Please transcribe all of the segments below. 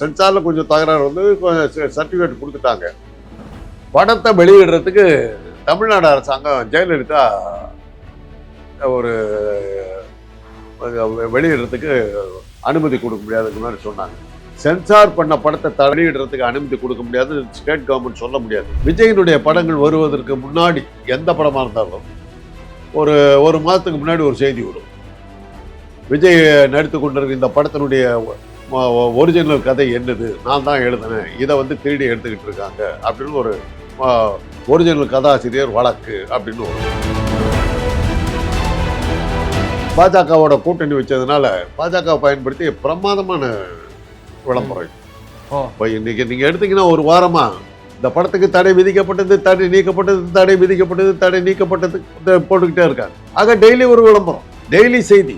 சென்சாரில் கொஞ்சம் தகராறு வந்து சர்டிஃபிகேட் கொடுத்துட்டாங்க. படத்தை வெளியிடுறதுக்கு தமிழ்நாடு அரசாங்கம் ஜெயலலிதா ஒரு வெளியிடுறதுக்கு அனுமதி கொடுக்க முடியாதுக்கு மாதிரி சொன்னாங்க. சென்சார் பண்ண படத்தை தலையிடுறதுக்கு அனுமதி கொடுக்க முடியாது ஸ்டேட் கவர்மெண்ட் சொல்ல முடியாது. விஜயனுடைய படங்கள் வருவதற்கு முன்னாடி எந்த படமாக இருந்தாலும் ஒரு ஒரு மாதத்துக்கு முன்னாடி ஒரு செய்தி வரும். விஜய் நடித்து கொண்டிருக்க இந்த படத்தினுடைய ஒரிஜினல் கதை என்னது? நான் தான் எழுதினேன். இதை வந்து திருடி எடுத்துக்கிட்டு இருக்காங்க. அப்படின்னு ஒரு ஒரிஜினல் கதாசிரியர் வழக்கு அப்படின்னு ஒரு. பாஜகவோட கூட்டணி வச்சதுனால பாஜக பயன்படுத்தி பிரமாதமான விளம்பரம். இப்போ இன்னைக்கு நீங்க எடுத்தீங்கன்னா ஒரு வாரமா இந்த படத்துக்கு தடை விதிக்கப்பட்டது தடை நீக்கப்பட்டது தடை விதிக்கப்பட்டது தடை நீக்கப்பட்டது போட்டுக்கிட்டே இருக்காங்க. ஆக டெய்லி ஒரு விளம்பரம். டெய்லி செய்தி.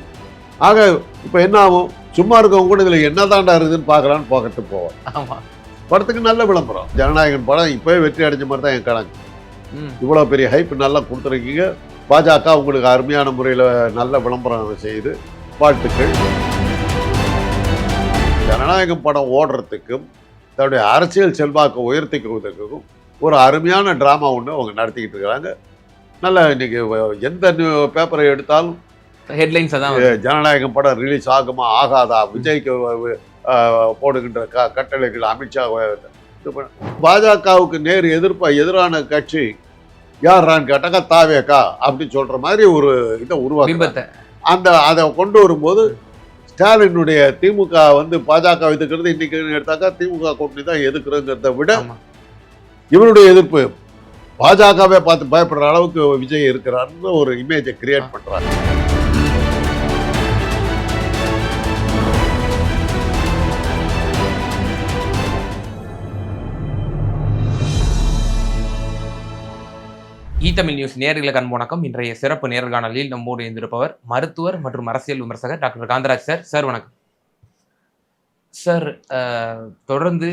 ஆக இப்போ என்ன ஆகும்? சும்மா இருக்கவங்க கூட இதில் என்னதாண்டா இருக்குதுன்னு பார்க்கலான்னு பார்க்கட்டு போவோம். ஆமா. படத்துக்கு நல்ல விளம்பரம். ஜனநாயகன் படம் இப்போவே வெற்றி அடைஞ்ச மாதிரி தான் என் கணக்கு. இவ்வளோ பெரிய ஹைப் நல்லா கொடுத்துருக்கீங்க. பாஜக உங்களுக்கு அருமையான முறையில் நல்ல விளம்பரம் செய்து வாழ்த்துக்கள். ஜனநாயகம் படம் ஓடுறதுக்கும் தன்னுடைய அரசியல் செல்வாக்கை உயர்த்திக்குவதற்கும் ஒரு அருமையான ட்ராமா ஒன்று அவங்க நடத்திக்கிட்டு இருக்கிறாங்க நல்ல இன்னைக்கு எந்த பேப்பரை எடுத்தாலும் ஹெட்லைன்ஸ் அஹ், ஜனநாயகம் படம் ரிலீஸ் ஆகுமா ஆகாதா? விஜய்க்கு போடுகின்ற க கட்டளைகள் அமித்ஷா பாஜகவுக்கு நேர் எதிர்ப்ப எதிரான கட்சி யாரான்னு கேட்டாக்கா தாவேக்கா அப்படின்னு சொல்ற மாதிரி ஒரு இதை உருவாக்கு பிம்பத்தை. அந்த அதை கொண்டு வரும்போது ஸ்டாலினுடைய திமுக வந்து பாஜக எதுக்கிறது இன்னைக்கு எடுத்தாக்கா திமுக கூட்டணி தான் எதுக்குறங்கிறத விட இவருடைய எதிர்ப்பு பாஜகவே பார்த்து பயப்படுற அளவுக்கு விஜய் இருக்கிறாருன்னு ஒரு இமேஜை கிரியேட் பண்றாங்க ஈ தமிழ் நியூஸ் நேர்களுக்கு அன்பு வணக்கம். இன்றைய சிறப்பு நேர்காணலில் நம்மோடு இருந்திருப்பவர் மருத்துவர் மற்றும் அரசியல் விமர்சகர் டாக்டர் காந்தராஜ் சார். சார் வணக்கம். சார் தொடர்ந்து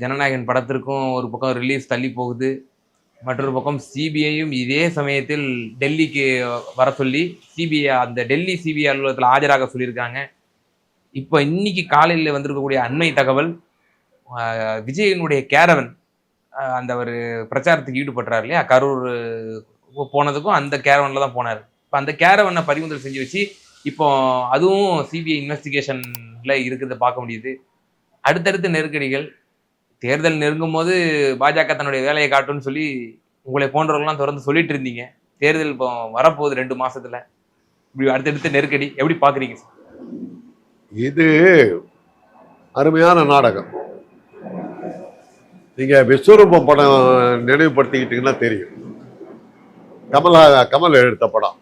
ஜனநாயகன் படத்திற்கும் ஒரு பக்கம் ரிலீஸ் தள்ளி போகுது. மற்றொரு பக்கம் சிபிஐயும் இதே சமயத்தில் டெல்லிக்கு வர சொல்லி சிபிஐ அந்த டெல்லி சிபிஐ அலுவலகத்தில் ஆஜராக சொல்லியிருக்காங்க. இப்போ இன்னைக்கு காலையில் வந்திருக்கக்கூடிய அண்மை தகவல் விஜயனுடைய கேரவன் அந்த ஒரு பிரச்சாரத்துக்கு ஈடுபடுறாரு இல்லையா? கரூர் போனதுக்கும் அந்த கேரவனில் தான் போனார். இப்போ அந்த கேரவனை பறிமுதல் செஞ்சு வச்சு இப்போ அதுவும் சிபிஐ இன்வெஸ்டிகேஷனில் இருக்கிறத பார்க்க முடியுது. அடுத்தடுத்த நெருக்கடிகள். தேர்தல் நெருங்கும் போது பாஜக தன்னுடைய வேலையை காட்டும்னு சொல்லி உங்களை போன்றவர்கள்லாம் தொடர்ந்து சொல்லிட்டு இருந்தீங்க. தேர்தல் இப்போ வரப்போகுது ரெண்டு மாசத்துல. இப்படி அடுத்தடுத்த நெருக்கடி. எப்படி பாக்குறீங்க சார் இது அருமையான நாடகம். நீங்கள் விஸ்வரூபம் படம் நினைவுபடுத்திக்கிட்டீங்கன்னா தெரியும். கமலா கமல் எடுத்த படம்.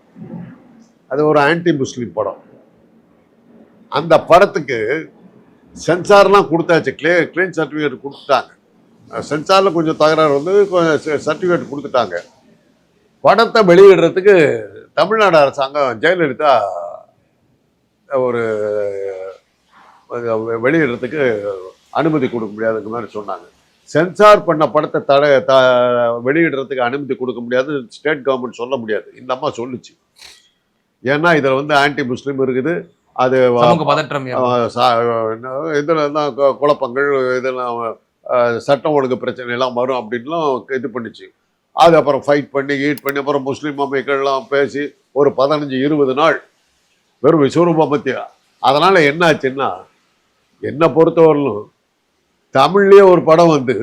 அது ஒரு ஆன்டி முஸ்லீம் படம். அந்த படத்துக்கு சென்சார்லாம் கொடுத்தாச்சு. கிளே கிளீன் சர்டிஃபிகேட் கொடுத்துட்டாங்க. சென்சாரில் கொஞ்சம் தகராறு வந்து சர்டிஃபிகேட் கொடுத்துட்டாங்க. படத்தை வெளியிடுறதுக்கு தமிழ்நாடு அரசாங்கம் ஜெயலலிதா ஒரு வெளியிடுறதுக்கு அனுமதி கொடுக்க முடியாதுங்க மாதிரி சொன்னாங்க. சென்சார் பண்ண படத்தை தடை த வெளியிடுறதுக்கு அனுமதி கொடுக்க முடியாது ஸ்டேட் கவர்மெண்ட் சொல்ல முடியாது. இந்த அம்மா சொல்லுச்சு. ஏன்னா இதில் வந்து ஆன்டி முஸ்லீம் இருக்குது. அது பதற்றம் இதுல தான் குழப்பங்கள் இதெல்லாம் சட்டம் ஒழுங்கு பிரச்சனை எல்லாம் வரும் அப்படின்லாம் இது பண்ணுச்சு. அது அப்புறம் ஃபைட் பண்ணி ஈட் பண்ணி அப்புறம் முஸ்லீம் அமைக்கள்லாம் பேசி ஒரு பதினஞ்சு இருபது நாள் வெறும் விஸ்வரூபம் பற்றி அதனால் என்ன ஆச்சுன்னா என்னை பொறுத்தவரையிலும் தமிழ்லேயே ஒரு படம் வந்து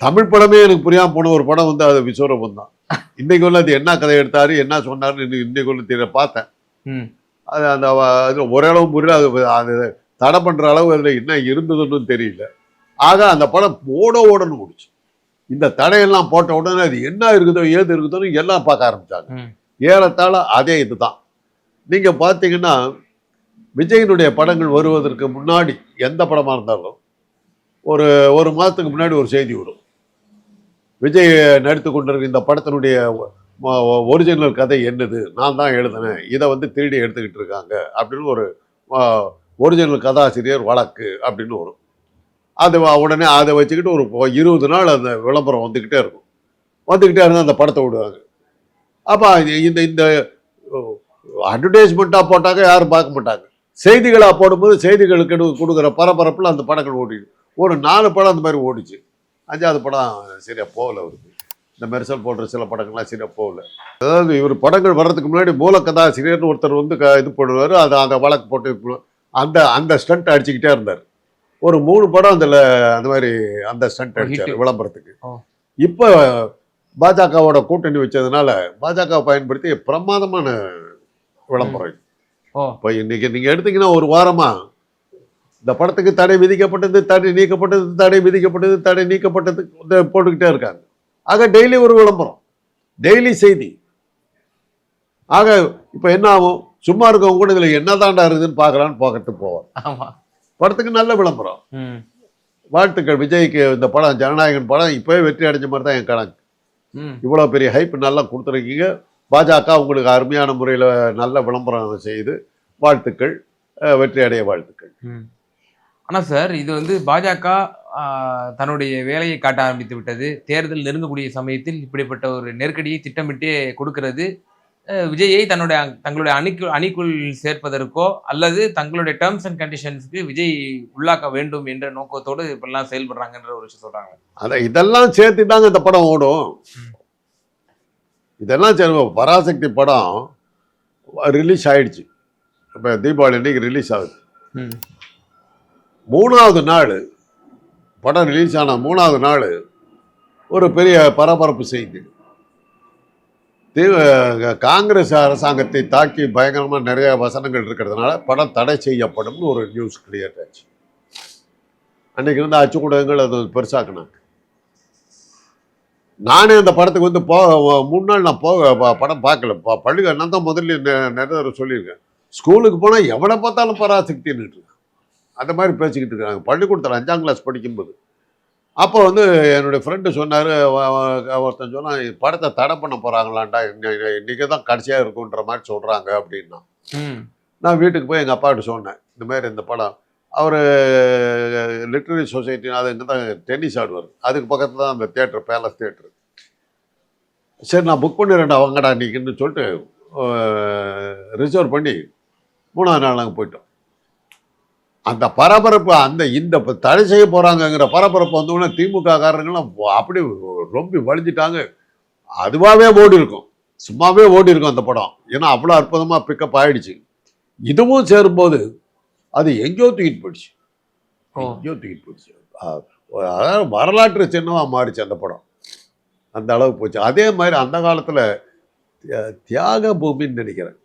தமிழ் படமே எனக்கு புரியாமல் போன ஒரு படம் வந்து அது விஸ்வரூபம் தான். இன்னைக்கு உள்ள அது என்ன கதை எடுத்தாரு என்ன சொன்னாருன்னு இன்னைக்கு உள்ள தெரிய பார்த்தேன். அது அந்த அது ஓரளவு புரியல அது அது தடை பண்ற அளவு அதில் என்ன இருந்ததுன்னு தெரியல. ஆக அந்த படம் ஓட ஓடன்னு ஓடிச்சு. இந்த தடையெல்லாம் போட்ட உடனே அது என்ன இருக்குதோ ஏது இருக்குதோன்னு எல்லாம் பார்க்க ஆரம்பிச்சாங்க. ம். ஏறத்தாழ அதே இதுதான். நீங்க பார்த்தீங்கன்னா விஜயனுடைய படங்கள் வருவதற்கு முன்னாடி எந்த படமா இருந்தாலும் ஒரு ஒரு மாதத்துக்கு முன்னாடி ஒரு செய்தி வரும். விஜய் நடித்து கொண்டிருக்க இந்த படத்தினுடைய ஒரிஜினல் கதை என்னது? நான் தான் எழுதினேன். இதை வந்து திருடி எடுத்துக்கிட்டு இருக்காங்க. அப்படின்னு ஒரு ஒரிஜினல் கதாசிரியர் வழக்கு அப்படின்னு வரும். அது உடனே அதை வச்சுக்கிட்டு ஒரு இருபது நாள் அந்த விளம்பரம் வந்துக்கிட்டே இருக்கும். வந்துக்கிட்டே இருந்தால் அந்த படத்தை விடுவாங்க. அப்போ இந்த இந்த அட்வர்டைஸ்மெண்ட்டாக போட்டாக்க யாரும் பார்க்க மாட்டாங்க. செய்திகளாக போடும்போது செய்திகளுக்கு கொடுக்குற பரபரப்பில் அந்த படங்கள் ஓடிடு ஒரு நாலு படம் அந்த மாதிரி ஓடிச்சு. அஞ்சாவது படம் சரியா போகல அவருக்கு. இந்த மெர்சல் போடுற சில படங்கள்லாம் சரியா போகல. அதாவது இவர் படங்கள் வர்றதுக்கு முன்னாடி மூலக்கதாசிரியர்னு ஒருத்தர் வந்து க- இது போடுவார் அதை அந்த வழக்கு போட்டு பண்ணுவாரு. அந்த அந்த ஸ்டண்ட் அடிச்சுக்கிட்டே இருந்தார். ஒரு மூணு படம் அதில் அந்த மாதிரி அந்த ஸ்டண்ட் அடிச்சார் hit. விளம்பரத்துக்கு. இப்போ பாஜகவோட கூட்டணி வச்சதுனால பாஜக பயன்படுத்தி பிரமாதமான விளம்பரம் இப்போ இன்னைக்கு நீங்கள் எடுத்தீங்கன்னா ஒரு வாரமா இந்த படத்துக்கு தடை விதிக்கப்பட்டது தடை நீக்கப்பட்டது தடை விதிக்கப்பட்டது தடை நீக்கப்பட்டது போட்டுக்கிட்டே இருக்காங்க. ஆக டெய்லி ஒரு விளம்பரம் டெய்லி செய்தி. ஆக இப்போ என்ன ஆகும்? சும்மா இருக்கவங்க கூட இதில் என்னதாண்டா இருக்குதுன்னு பார்க்கலான்னு பார்க்கறது போவார் ஆமா. படத்துக்கு நல்ல விளம்பரம். வாழ்த்துக்கள் விஜய்க்கு இந்த படம் ஜனநாயகன் படம் இப்போவே வெற்றி அடைஞ்ச மாதிரி தான் என் கணக்கு. இவ்வளோ பெரிய ஹைப் நல்லா கொடுத்துருக்கீங்க. பாஜக உங்களுக்கு அருமையான முறையில் நல்ல விளம்பரம் செய்து வாழ்த்துக்கள் வெற்றி அடைய வாழ்த்துக்கள். ம். ஆனா சார் இது வந்து பாஜக தன்னுடைய வேலையை காட்ட ஆரம்பித்து விட்டது. தேர்தல் நெருங்கக்கூடிய சமயத்தில் இப்படிப்பட்ட ஒரு நெருக்கடியை திட்டமிட்டே கொடுக்கிறது. விஜயை தன்னுடைய தங்களுடைய அணிக்கு அணிக்குள் சேர்ப்பதற்கோ அல்லது தங்களுடைய டேர்ம்ஸ் அண்ட் கண்டிஷன்ஸ்க்கு விஜய் உள்ளாக்க வேண்டும் என்ற நோக்கத்தோடு இப்படிலாம் செயல்படுறாங்கன்ற ஒரு விஷயம் சொல்றாங்க. அதை இதெல்லாம் சேர்த்து தாங்க இந்த படம் ஓடும். இதெல்லாம் சரி பராசக்தி படம் ரிலீஸ் ஆயிடுச்சு. இப்போ தீபாவளி அன்னைக்கு ரிலீஸ் ஆகுது. மூணாவது நாள் படம் ரிலீஸ் ஆன மூணாவது நாள் ஒரு பெரிய பரபரப்பு செய்தி. காங்கிரஸ் அரசாங்கத்தை தாக்கி பயங்கரமாக நிறைய வசனங்கள் இருக்கிறதுனால படம் தடை செய்யப்படும்னு ஒரு நியூஸ் கிரியேட் ஆச்சு. அன்னைக்கு இருந்த அச்சு ஊடகங்கள் அது பெருசாக்குனாங்க. நானே அந்த படத்துக்கு வந்து போ மூணு நாள் நான் போக படம் பார்க்கல. ப- பள்ளி நான் தான் முதல்ல நிறைய சொல்லியிருக்கேன். ஸ்கூலுக்கு போனால் எவ்வளோ பார்த்தாலும் பராசக்தின்னு அந்த மாதிரி பேசிக்கிட்டு இருக்காங்க. பள்ளிக்கூடத்தில் அஞ்சாம் கிளாஸ் படிக்கும்போது. அப்போ வந்து என்னுடைய ஃப்ரெண்டு சொன்னார் ஒருத்தன் சொன்னான் படத்தை தடை பண்ண போகிறாங்களான்டா இன்றைக்கி தான் கடைசியாக இருக்குன்ற மாதிரி சொல்கிறாங்க அப்படின்னா. நான் வீட்டுக்கு போய் எங்கள் அப்பாட்ட சொன்னேன் இந்த மாதிரி இந்த படம் அவர் லிட்ரரி சொசைட்டி அது இங்கே தான் டென்னிஸ் ஆடுவார். அதுக்கு பக்கத்தில் தான் அந்த தேட்டர் பேலஸ் தேட்டர் சரி நான் புக் பண்ணிடுறேன்டா வாங்கடா நீக்குன்னு சொல்லிட்டு ரிசர்வ் பண்ணி மூணாவது நாள் நாங்கள் போயிட்டோம். அந்த பரபரப்பு அந்த இந்த தடை செய்ய போகிறாங்கங்கிற பரபரப்பு வந்தோடனே திமுக காரங்களாம் அப்படி ரொம்ப வலிஞ்சிட்டாங்க. அதுவாகவே ஓடி இருக்கும் சும்மாவே ஓடி இருக்கும் அந்த படம். ஏன்னா அவ்வளோ அற்புதமாக பிக்கப் ஆயிடுச்சு. இதுவும் சேரும்போது அது எங்கேயோ தூக்கிட்டு போயிடுச்சு. எங்கேயோ தூக்கிட்டு போயிடுச்சு. அதாவது வரலாற்று சின்னமாக மாறிச்சு அந்த படம். அந்த அளவுக்கு போச்சு. அதே மாதிரி அந்த காலத்தில் தியாக பூமின்னு நினைக்கிறேன்.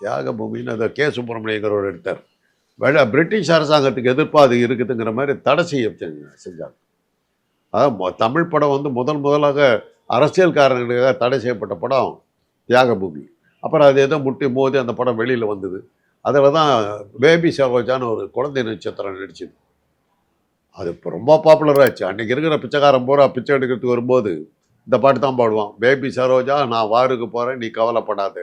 தியாக பூமின்னு அதை கே. சுப்பிரமணியங்கிறவர் எடுத்தார். வெள்ள பிரிட்டிஷ் அரசாங்கத்துக்கு எதிர்ப்பாக அது இருக்குதுங்கிற மாதிரி தடை செய்ய செஞ்சாங்க. அதான் மொ- தமிழ் படம் வந்து முதல் முதலாக அரசியல்காரர்களுக்காக தடை செய்யப்பட்ட படம் தியாகபூமி. அப்புறம் அது ஏதோ முட்டி மோதி அந்த படம் வெளியில் வந்தது. அதில் தான் பேபி சரோஜான்னு ஒரு குழந்தை நட்சத்திரம் நடிச்சுது. அது இப்போ ரொம்ப பாப்புலர் ஆச்சு. அன்றைக்கி இருக்கிற பிச்சைக்காரன் பூரா பிச்சை எடுக்கிறதுக்கு வரும்போது இந்த பாட்டு தான் பாடுவான். பேபி சரோஜா நான் வாருக்கு போகிறேன் நீ கவலைப்படாதே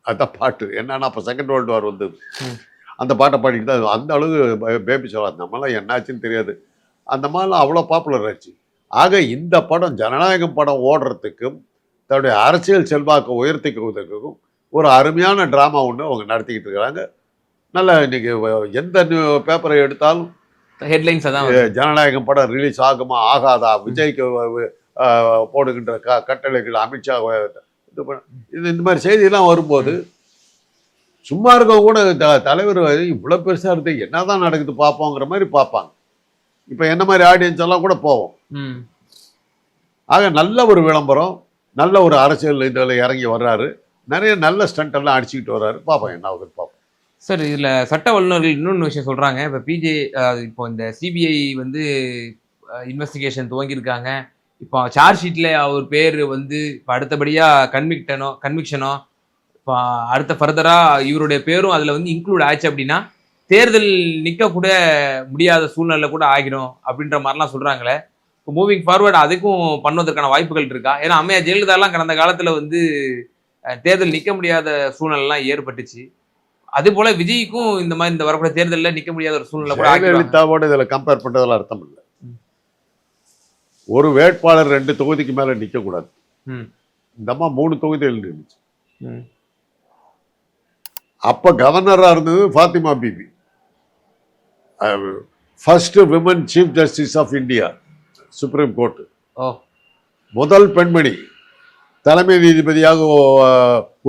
அதுதான் பாட்டு. என்னன்னா அப்போ செகண்ட் வேர்ல்டு வார் வந்தது. அந்த பாட்டை பாடிட்டு தான் அந்த அளவு பேபி சரோஜா நம்மளாம் என்னாச்சுன்னு தெரியாது. அந்த மாதிரிலாம் அவ்வளோ பாப்புலர் ஆச்சு. ஆக இந்த படம் ஜனநாயகம் படம் ஓடுறதுக்கும் தன்னுடைய அரசியல் செல்வாக்கை உயர்த்திக்குவதற்கும் ஒரு அருமையான ட்ராமா ஒன்று அவங்க நடத்திக்கிட்டு இருக்கிறாங்க நல்ல இன்னைக்கு எந்த பேப்பரை எடுத்தாலும் ஹெட்லைன்ஸ் அதான் அஹ், ஜனநாயகம் படம் ரிலீஸ் ஆகுமா ஆகாதா விஜய்க்கு போடுகின்ற க கட்டளைகள் அமித்ஷா இது பண்ண- இது இந்த மாதிரி செய்தியெல்லாம் வரும்போது சும்மா இருக்கவங்க கூட த- தலைவர் இவ்வளோ பெருசாக இருந்து என்னதான் நடக்குது பார்ப்போங்கிற மாதிரி பார்ப்பாங்க இப்போ என்ன மாதிரி ஆடியன்ஸ் எல்லாம் கூட போவோம். ஆக நல்ல ஒரு விளம்பரம் நல்ல ஒரு அரசியல் இதில் இறங்கி வர்றாரு. நிறைய நல்ல ஸ்டண்ட் எல்லாம் அடிச்சுக்கிட்டு வர்றாரு. பார்ப்போம் என்ன ஆகுதுன்னு பார்ப்போம் சார் இதுல சட்ட வல்லுநர்கள் இன்னொன்று விஷயம் சொல்றாங்க. இப்போ பிஜே இப்போ இந்த சிபிஐ வந்து இன்வெஸ்டிகேஷன் துவங்கியிருக்காங்க. இப்போ சார்ஜ் ஷீட்ல அவர் பேர் வந்து இப்போ அடுத்தபடியா கன்விக்டனோ கன்விக்ஷனோ அடுத்த ஃபர்தரா இவருடைய பேரும் அதுல வந்து இன்க்ளூட் ஆச்சு அப்படின்னா தேர்தல் நிக்க கூட முடியாத சூழ்நிலை கூட ஆகிடும் அப்படின்ற மாதிரிலாம் சொல்றாங்களே. இப்போ மூவிங் ஃபார்வர்ட் அதுக்கும் பண்ணுவதற்கான வாய்ப்புகள் இருக்கா? ஏன்னா அம்மையா ஜெயலலிதாலாம் கடந்த காலத்துல வந்து தேர்தல் நிக்க முடியாத சூழ்நிலைலாம் ஏற்பட்டுச்சு. அதே போல விஜய்க்கும் இந்த மாதிரி இந்த வரக்கூடிய தேர்தலில் நிக்க முடியாத ஒரு சூழ்நிலை கூட. ஜெயலலிதாவோட இதில் கம்பேர் பண்ணுறதுல அர்த்தம் இல்லை. ஒரு வேட்பாளர் ரெண்டு தொகுதிக்கு மேலே நிற்கக்கூடாது இந்த அம்மா மூணு தொகுதிகள் ம், அப்போ கவர்னராக இருந்தது Fathima Beevi. First women chief justice of India supreme court முதல் பெண்மணி தலைமை நீதிபதியாக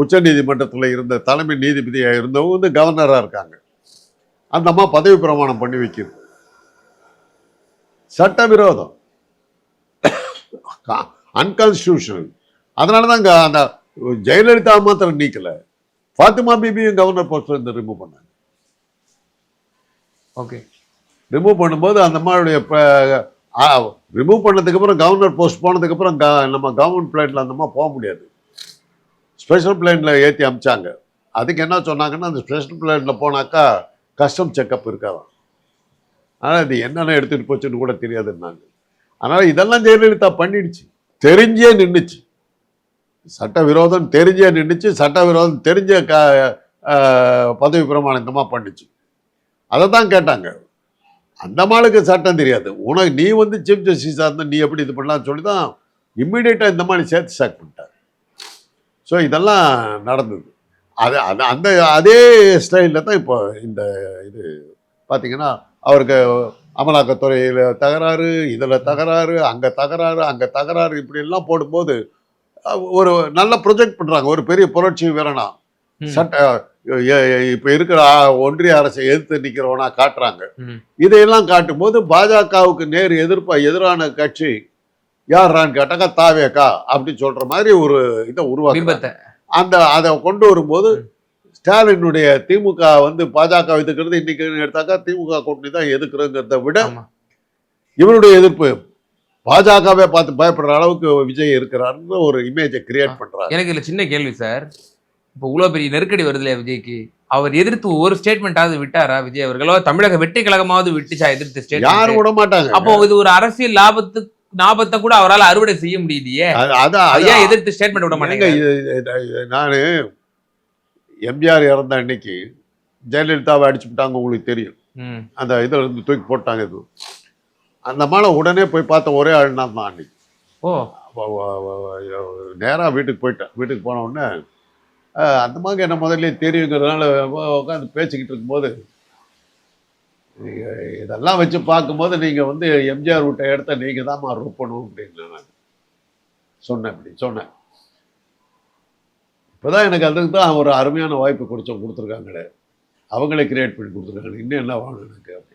உச்ச நீதிமன்றத்தில் இருந்த தலைமை நீதிபதியாக இருந்தவங்க வந்து கவர்னராக இருக்காங்க. அந்த அம்மா பதவி பிரமாணம் பண்ணி வைக்குது சட்டவிரோதம். அன்கான்ஸ்டியூஷனல் அதனால தான் அந்த ஜெயலலிதா மாத்திரம் நீக்கல. ஃபாத்திமா பிபியும் கவர்னர் போஸ்ட்ல இருந்து ரிமூவ் பண்ணாங்க. ஓகே ரிமூவ் பண்ணும்போது அந்த அம்மாவுடைய ரிமூவ் பண்ணதுக்கு அப்புறம் கவர்னர் போஸ்ட் போனதுக்கு அப்புறம் க- நம்ம கவர்மெண்ட் பிளேன்ல அந்த அம்மா போக முடியாது. ஸ்பெஷல் பிளேன்ல ஏற்றி அமிச்சாங்க. அதுக்கு என்ன சொன்னாங்கன்னா அந்த ஸ்பெஷல் பிளேன்ல போனாக்கா கஸ்டம் செக்கப் இருக்காதான். ஆனால் இது என்னென்ன எடுத்துட்டு போச்சுன்னு கூட தெரியாதுன்னாங்க. அதனால இதெல்லாம் ஜெயலலிதா பண்ணிடுச்சு. தெரிஞ்சே நின்றுச்சு சட்டவிரோதம் தெரிஞ்சே நின்றுச்சு சட்டவிரோதம் தெரிஞ்ச க பதவி பிரமாணத்தமாக பண்ணுச்சு. அதை தான் கேட்டாங்க. அந்த மாளுக்கு சட்டம் தெரியாது. உனக்கு நீ வந்து சீஃப் ஜஸ்டிஸாக இருந்தால் நீ எப்படி இது பண்ணலாம்னு சொல்லி தான் இம்மிடியேட்டாக இந்த மாதிரி சேர்த்து சாக் பண்ணிட்டார். ஸோ இதெல்லாம் நடந்தது. அது அது அந்த அதே ஸ்டைலில் தான் இப்போ இந்த இது பார்த்திங்கன்னா அவருக்கு அமலாக்கத்துறையில் தகராறு இதில் தகராறு அங்கே தகராறு அங்கே தகராறு இப்படியெல்லாம் போடும்போது ஒரு நல்ல ப்ரொஜெக்ட் பண்ணுறாங்க ஒரு பெரிய புரட்சி வீரனா. சட்ட இப்ப இருக்கிற ஒன்றிய அரசை எதிர்த்து நிக்கிறவனா காட்டுறாங்க. இதையெல்லாம் காட்டும்போது பாஜகவுக்கு நேர் எதிர்ப்பா எதிரான கட்சி யாரான்னு கேட்டாக்கா தாவேக்கா அப்படின்னு சொல்ற மாதிரி ஒரு இதை உருவாக்க அந்த அதை கொண்டு வரும்போது ஸ்டாலினுடைய திமுக வந்து பாஜக எதுக்கிறது? இன்னைக்கு எடுத்தாக்கா திமுக கூட்டணி தான் எதுக்குறங்கிறத விட ஆமா. இவருடைய எதிர்ப்பு பாஜகவே பார்த்து பயப்படுற அளவுக்கு விஜய் இருக்கிறாருன்னு ஒரு இமேஜை கிரியேட் பண்றாங்க எனக்கு இதுல சின்ன கேள்வி சார் இப்போ இவ்வளவு பெரிய நெருக்கடி வருது இல்லையா விஜய்க்கு? அவர் எதிர்த்து ஒரு ஸ்டேட்மெண்ட்டாவது விட்டாரா விஜய் அவர்களோ? தமிழக வெற்றி கழகமாவது விட்டுச்சா எதிர்த்து யாரும் ஸ்டேட்மெண்ட் விட மாட்டாங்க. அப்போ இது ஒரு அரசியல் லாபத்துக்கு லாபத்தை கூட அவரால் அறுவடை செய்ய முடியலையே அது- அதான் எதிர்த்து ஸ்டேட்மெண்ட் விட மாட்டேங்க நானு எம்ஜிஆர் இறந்த அன்னைக்கு ஜெயலலிதாவை அடிச்சு விட்டாங்க உங்களுக்கு தெரியும். அந்த இதுல இருந்து தூக்கி போட்டாங்க இது. அந்த மாலை உடனே போய் பார்த்த ஒரே ஆள் நான் தான் அன்னைக்கு. ஓ. நேராக வீட்டுக்கு போயிட்டேன் வீட்டுக்கு போன உடனே அந்த மாதிரி என்ன முதல்ல தெரியுங்கிறதுனால உட்காந்து பேசிக்கிட்டு இருக்கும்போது இதெல்லாம் வச்சு பார்க்கும்போது நீங்கள் வந்து எம்ஜிஆர் விட்ட இடத்த நீங்கள் தான் ரொப்பணும் அப்படின்னு நான் சொன்னேன் அப்படி சொன்னேன். இப்போதான் எனக்கு அதுக்கு தான் ஒரு அருமையான வாய்ப்பு கொடுத்து கொடுத்துருக்காங்களே. அவங்களே கிரியேட் பண்ணி கொடுத்துருக்காங்க இன்னும் என்ன வேணும் எனக்கு அப்படின்னு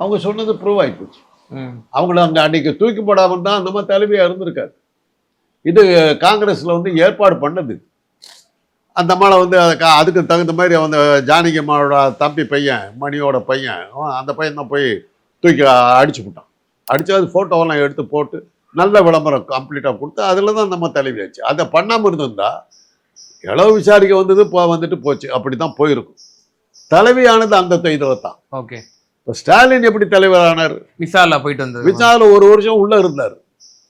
அவங்க சொன்னது ப்ரூவ் ஆகி போச்சு. ம். அவங்கள அங்கே அன்னைக்கு தூக்கி போடாமல் தான் அந்த மாதிரி தலைவியாக இருந்திருக்காரு. இது காங்கிரஸில் வந்து ஏற்பாடு பண்ணது. அந்த அம்மாவை வந்து அதுக்கு அதுக்கு தகுந்த மாதிரி அந்த ஜானகி அம்மாவோட தம்பி பையன் மணியோட பையன் அந்த பையன் தான் போய் தூக்கி அடிச்சு விட்டான் அடித்து அது ஃபோட்டோவெல்லாம் எடுத்து போட்டு நல்ல விளம்பரம் கம்ப்ளீட்டாக கொடுத்து அதில் தான் நம்ம தலைவி ஆச்சு. அதை பண்ணாமல் இருந்திருந்தா இளவு விசாரிக்க வந்தது போ வந்துட்டு போச்சு. அப்படி தான் போயிருக்கும் தலைவியானது அந்த இதில் தான். ஓகே. இப்போ ஸ்டாலின் எப்படி தலைவரானார்? விசாலா போயிட்டு வந்தது. விசால ஒரு வருஷம் உள்ள இருந்தார்.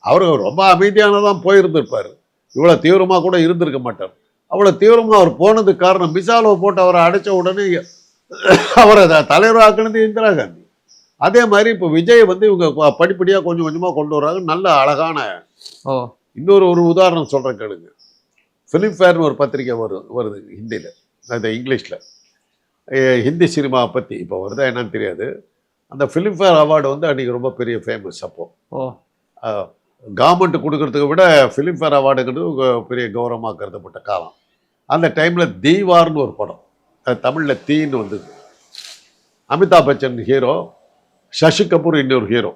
அவர் ரொம்ப அமைதியானதான் போயிருந்திருப்பார். இவ்வளோ தீவிரமாக கூட இருந்திருக்க மாட்டார். அவ்வளோ தீவிரமாக அவர் போனதுக்கு காரணம் விசாலை போட்டு அவரை அடைச்ச உடனே அவரை தலைவராக்குனது இந்திரா காந்தி. அதே மாதிரி இப்போ விஜய் வந்து இவங்க படிப்படியாக கொஞ்சம் கொஞ்சமாக கொண்டு வராங்க. நல்ல அழகான ஓ. இன்னொரு ஒரு உதாரணம் சொல்கிறேன் கேளுங்க. ஃபிலிம்ஃபேர்னு ஒரு பத்திரிக்கை வரும் வருது ஹிந்தியில். அது இங்கிலீஷில். ஹிந்தி சினிமாவை பற்றி இப்போ வருதா என்னன்னு தெரியாது. அந்த ஃபிலிம்ஃபேர் அவார்டு வந்து அன்றைக்கி ரொம்ப பெரிய ஃபேமஸ் அப்போது கவர்மெண்ட் கொடுக்கறதுக்கு விட ஃபிலிம்ஃபேர் அவார்டுங்கிறது பெரிய கௌரவமாக கருதப்பட்ட காலம். அந்த டைமில் தீவார்னு ஒரு படம். அது தமிழில் தீன்னு வந்தது. அமிதாப் பச்சன் ஹீரோ சசி கபூர் இன்னொரு ஹீரோ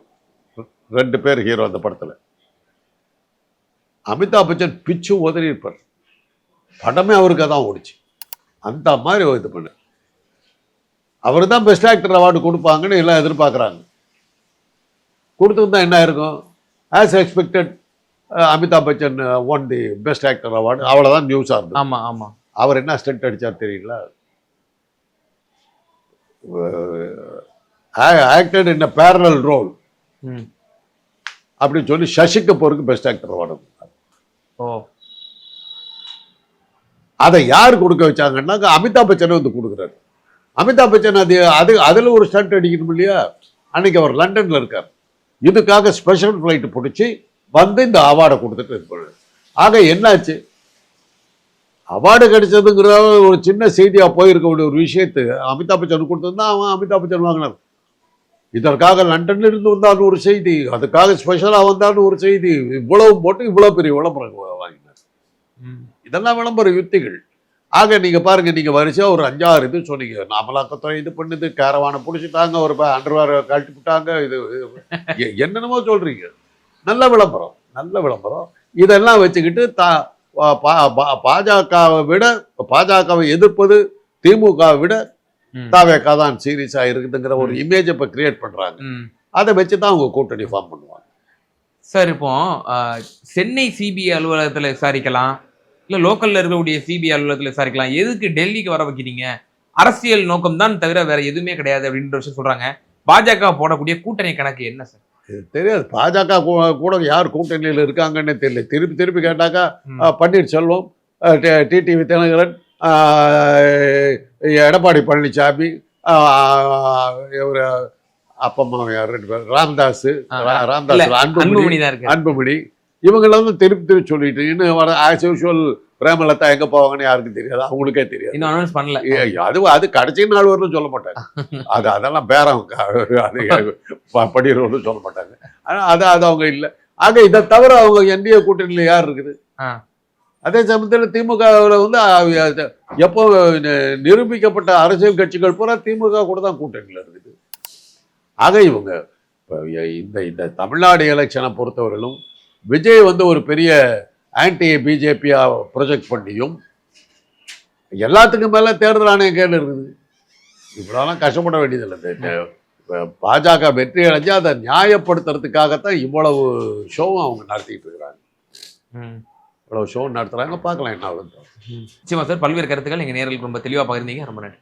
ரெண்டு பேர் ஹீரோ அந்த படத்தில். அமிதாப் பச்சன் பிச்சு உதறி இருப்பார் படமே அவருக்கு தான் ஓடிச்சு. அந்த மாதிரி இது பண்ணு அவர் தான் பெஸ்ட் ஆக்டர் அவார்டு கொடுப்பாங்கன்னு எல்லாம் எதிர்பார்க்குறாங்க. கொடுத்துருந்தா என்ன இருக்கும் as expected Amitabh Bachchan won the best actor award அவ்வளோதான் நியூஸாக இருந்தது. ஆமா ஆமா. அவர் என்ன ஸ்டெண்ட் அடிச்சார் தெரியல ஆக்டட் இன் பேரலல் ரோல் ம். அப்படின்னு சொல்லி சசி கபூருக்கு பெஸ்ட் ஆக்டர் அவார்டு ஓ. அதை யார் கொடுக்க வச்சாங்கன்னா அமிதாப் பச்சனை வந்து கொடுக்குறாரு. அமிதாப் பச்சன் அது அது அதில் ஒரு ஸ்டண்ட் அடிக்கணும் இல்லையா? அன்னைக்கு அவர் லண்டனில் இருக்கார். இதுக்காக ஸ்பெஷல் ஃப்ளைட் பிடிச்சி வந்து இந்த அவார்டை கொடுத்துட்டு இது பண்ணாரு ஆக என்னாச்சு? அவார்டு கிடைச்சதுங்கிற ஒரு சின்ன செய்தியா போயிருக்க வேண்டிய ஒரு விஷயத்து அமிதாப் பச்சன் கொடுத்திருந்தா அவன் அமிதாப் பச்சன் வாங்கினார். இதற்காக லண்டன்ல இருந்து வந்தான்னு ஒரு செய்தி அதுக்காக ஸ்பெஷலா வந்தான்னு ஒரு செய்தி. இவ்வளவு போட்டு இவ்வளவு பெரிய விளம்பரம் வாங்கினார். இதெல்லாம் விளம்பர யுத்திகள். ஆக நீங்க பாருங்க நீங்க வரிசையா ஒரு அஞ்சாறு இது சொன்னீங்க. அமலாக்கத்துறை இது பண்ணுது கேரவானை பிடிச்சிட்டாங்க ஒரு அண்டர்வேர் கழட்டி விட்டாங்க இது என்னென்னமோ சொல்றீங்க. நல்ல விளம்பரம் நல்ல விளம்பரம். இதெல்லாம் வச்சுக்கிட்டு தா பா- பாஜகவை விட பாஜகவை எதிர்ப்பது திமுகவை விட. தாவேக்கா தான் சீரியஸா இருக்குதுங்கிற ஒரு இமேஜ் இப்ப கிரியேட் பண்றாங்க. ம். அதை வச்சு தான் அவங்க கூட்டணி ஃபார்ம் பண்ணுவாங்க. சார் இப்போ சென்னை சிபிஐ அலுவலகத்துல விசாரிக்கலாம். இல்ல லோக்கல்ல இருக்கக்கூடிய சிபிஐ அலுவலகத்துல விசாரிக்கலாம். எதுக்கு டெல்லிக்கு வர வைக்கிறீங்க? அரசியல் நோக்கம் தான் தவிர வேற எதுவுமே கிடையாது அப்படின்ற விஷயம் சொல்றாங்க. பாஜக போடக்கூடிய கூட்டணி கணக்கு என்ன சார்? தெரியாது. பாஜக கூட யார் கூட்டணியில் இருக்காங்கன்னு தெரியல. திருப்பி திருப்பி கேட்டாக்கா ம். அஹ், பன்னீர்செல்வம் அஹ், டி- டிடிவி தினகரன் எடப்பாடி பழனிசாமி ஒரு அப்பம்மா யார் ரெண்டு பேர் ராம்தாஸ் ராம்தாஸ் அன்புமணி அன்புமணி இவங்கள வந்து திருப்பி திருப்பி சொல்லிட்டு இன்னும் வர ஆஸ் யூஷுவல் பிரேமலதா எங்க போவாங்கன்னு யாருக்கும் தெரியாது. அவங்களுக்கே தெரியாது. இன்னும் அனௌன்ஸ் பண்ணல. அது அது கடைசி நாள் வரலும் சொல்ல மாட்டாங்க. அது அதெல்லாம் பேரம். அது ப- படிக்கிறவங்களும் சொல்ல மாட்டாங்க. ஆனா அது அது அவங்க இல்லை. ஆக இதை தவிர அவங்க என்டிஏ கூட்டணியில் யார் இருக்குது. அதே சமயத்தில் திமுகவில் வந்து எப்போ நிரூபிக்கப்பட்ட அரசியல் கட்சிகள் பூரா திமுக கூட தான் கூட்டணியில் இருக்குது. ஆக இவங்க இந்த இந்த தமிழ்நாடு எலெக்ஷனை பொறுத்தவரையிலும் விஜய் வந்து ஒரு பெரிய ஆன்டி பிஜேபியா ப்ரொஜெக்ட் பண்ணியும் எல்லாத்துக்கும் மேல தேர்தல் ஆணையம் கேள்வி இருக்குது. இவ்வளோலாம் கஷ்டப்பட வேண்டியதில்லை. பாஜக வெற்றி அடைஞ்சு அதை நியாயப்படுத்துறதுக்காகத்தான் இவ்வளவு ஷோவும் அவங்க நடத்திட்டு இருக்கிறாங்க. இவ்வளவு ஷோ நடத்துறாங்க பார்க்கலாம் என்ன ஆகுது நிச்சயமா சார் பல்வேறு கருத்துக்கள் எங்க நேரில் ரொம்ப தெளிவா பகிர்ந்தீங்க. ரொம்ப நன்றி.